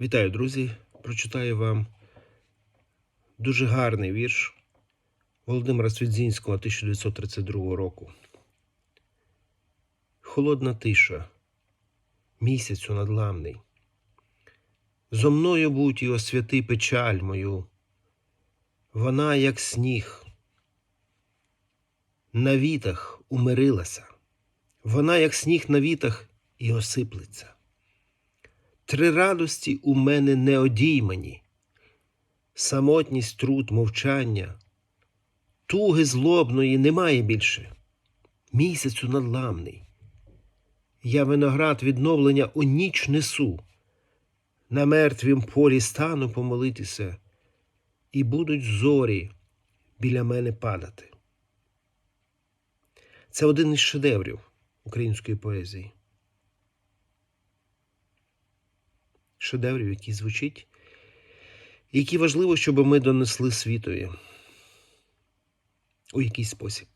Вітаю, друзі! Прочитаю вам дуже гарний вірш Володимира Свідзінського 1932 року. Холодна тиша, місяцю надламний. Зо мною будь і освяти печаль мою. Вона, як сніг, на вітах умирилася. Вона, як сніг на вітах, і осиплеться. Три радості у мене не одіймані, самотність, труд, мовчання, туги злобної немає більше, місяцю надламний. Я виноград відновлення у ніч несу, на мертвім полі стану помолитися, і будуть зорі біля мене падати. Це один із шедеврів української поезії. Шедеврів, який звучить, які важливо, щоб ми донесли світові у якийсь спосіб.